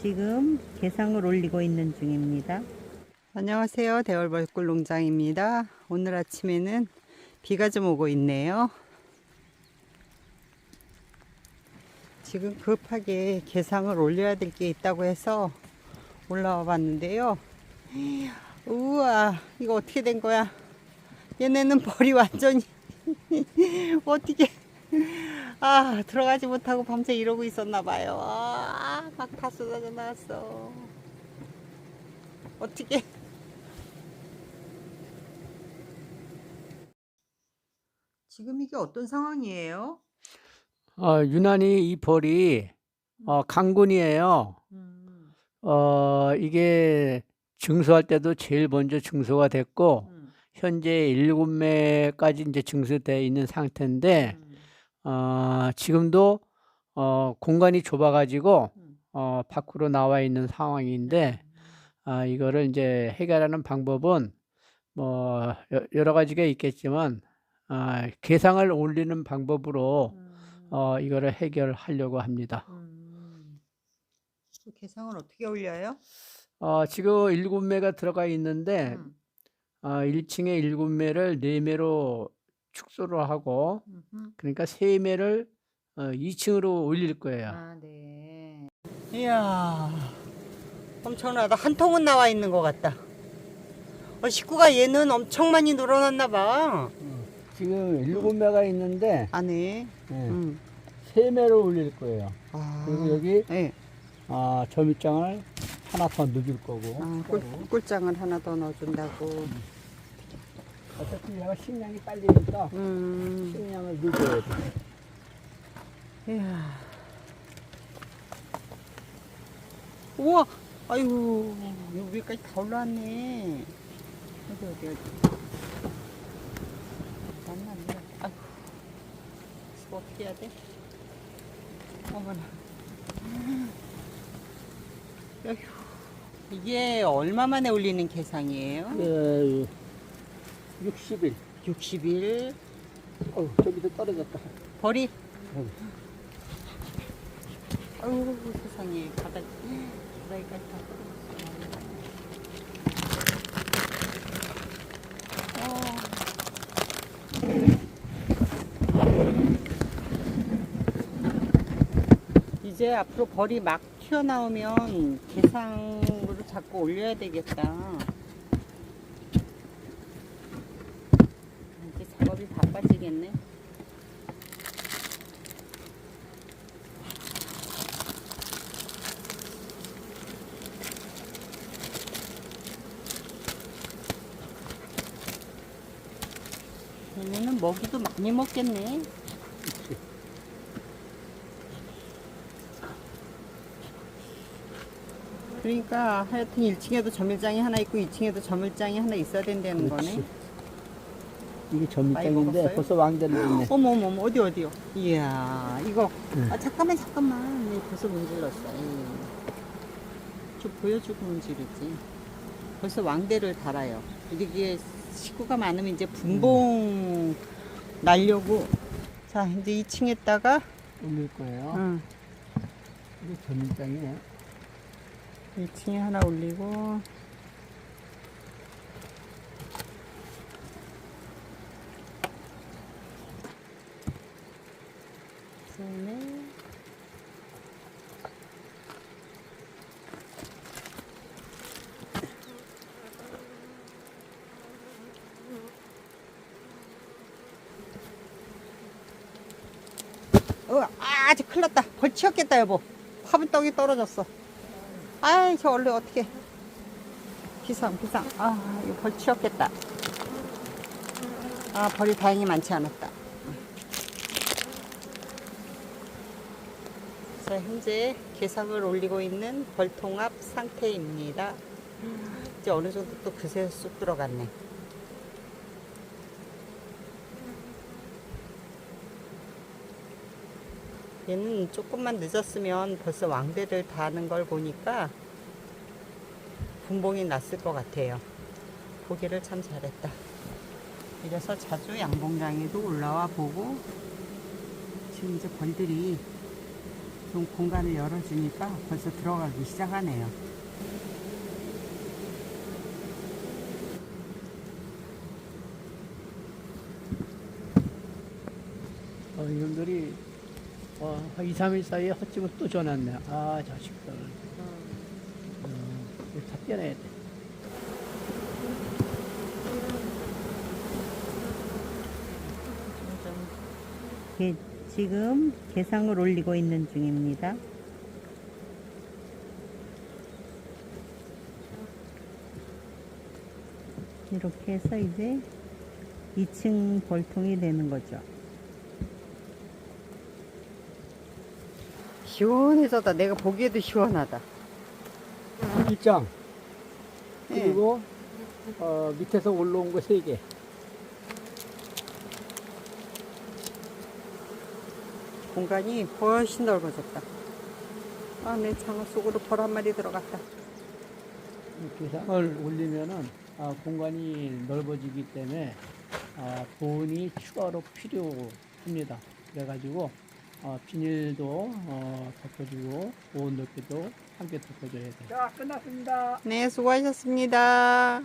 지금 개상을 올리고 있는 중입니다. 안녕하세요. 대월벌꿀 농장입니다. 오늘 아침에는 비가 좀 오고 있네요. 지금 급하게 개상을 올려야 될 게 있다고 해서 올라와 봤는데요. 우와, 이거 어떻게 된 거야? 얘네는 벌이 완전히 어떻게 아 들어가지 못하고 밤새 이러고 있었나 봐요. 아, 막 다 쏟아져 나왔어. 어떻게? 지금 이게 어떤 상황이에요? 어, 유난히 이 벌이 어, 강군이에요. 음, 어, 이게 증소할 때도 제일 먼저 증소가 됐고 음, 현재 일곱 매까지 이제 증소돼 있는 상태인데 음, 어, 지금도 어, 공간이 좁아가지고 음. 어, 밖으로 나와 있는 상황인데 아, 이거를 이제 해결하는 방법은 뭐 여- 여러 가지가 있겠지만 아, 계상을 올리는 방법으로 음, 어, 이거를 해결하려고 합니다. 음. 그 개상은 어떻게 올려요? 어, 지금 일곱 매가 들어가 있는데 음, 어, 1층에 일곱 매를 네 매로 축소를 하고 음흠. 그러니까 세 매를 어, 2층으로 올릴 거예요. 아, 네. 이야, 엄청나다. 한 통은 나와 있는 것 같다. 어, 식구가 얘는 엄청 많이 늘어났나 봐. 지금 일곱 매가 있는데 안에. 예, 음. 세 매로 올릴 거예요. 아, 그리고 여기 네. 아, 점입장을 하나 더 넣어줄 거고 아, 꿀, 꿀장을 하나 더 넣어준다고. 어차피 얘가 식량이 딸리니까 음, 식량을 넣어줘야 돼. 이야. 우와, 아이고, 여기 위까지 다 올라왔네. 어디, 어디, 어디. 만났네. 이거 어떻게 해야 돼? 어머나. 어휴. 이게 얼마 만에 올리는 계상이에요? 예, 60일. 60일. 어, 저기도 떨어졌다. 벌이. 벌이. 아유 세상에 바닥 바닥까지 다 떨어졌어. 어. 이제 앞으로 벌이 막 튀어나오면 개상으로 자꾸 올려야 되겠다. 이제 작업이 바 빠지겠네. 얘네는 먹이도 많이 먹겠네. 그러니까 하여튼 1층에도 점일장이 하나 있고 2층에도 점일장이 하나 있어야 된다는 거네. 이게 점입장인데 먹었어요? 벌써 왕대로 있네. 어머 어머 어머 어디 어디요? 이야 이거 응. 아 잠깐만 잠깐만 얘 벌써 문질렀어. 에이. 좀 보여주고 문지르지. 벌써 왕대를 달아요. 이게 식구가 많으면 이제 분봉 날려고. 자 이제 2층에다가 올릴 거예요. 응, 이게 점입장이에요. 2층에 하나 올리고. 그다음에 어, 아, 아직 큰일 났다. 벌 치웠겠다, 여보. 화분떡이 떨어졌어. 아이, 저 원래 어떻게. 비상, 비상. 아, 이거 벌 치웠겠다. 아, 벌이 다행히 많지 않았다. 자, 현재 개상을 올리고 있는 벌통합 상태입니다. 이제 어느 정도 또 그새 쑥 들어갔네. 얘는 조금만 늦었으면 벌써 왕대를 다는 걸 보니까 분봉이 났을 것 같아요. 보기를 참 잘했다. 이래서 자주 양봉장에도 올라와 보고 지금 이제 벌들이 좀 공간을 열어주니까 벌써 들어가기 시작하네요. 어, 이놈들이 어, 한 2, 3일 사이에 헛집을 또 줘놨네. 아, 자식들. 어, 이거 다 떼내야 돼. 예, 지금 개상을 올리고 있는 중입니다. 이렇게 해서 이제 2층 벌통이 되는 거죠. 시원해졌다. 내가 보기에도 시원하다. 일장. 예. 그리고 어, 밑에서 올라온 거 3개. 공간이 훨씬 넓어졌다. 아, 내 장어 속으로 벌 한 마리 들어갔다. 계상을 올리면은 아, 공간이 넓어지기 때문에 아, 보온이 추가로 필요합니다. 그래가지고 어, 비닐도 어, 덮어주고 보온 높이도 함께 덮어줘야 돼요. 자, 끝났습니다. 네, 수고하셨습니다.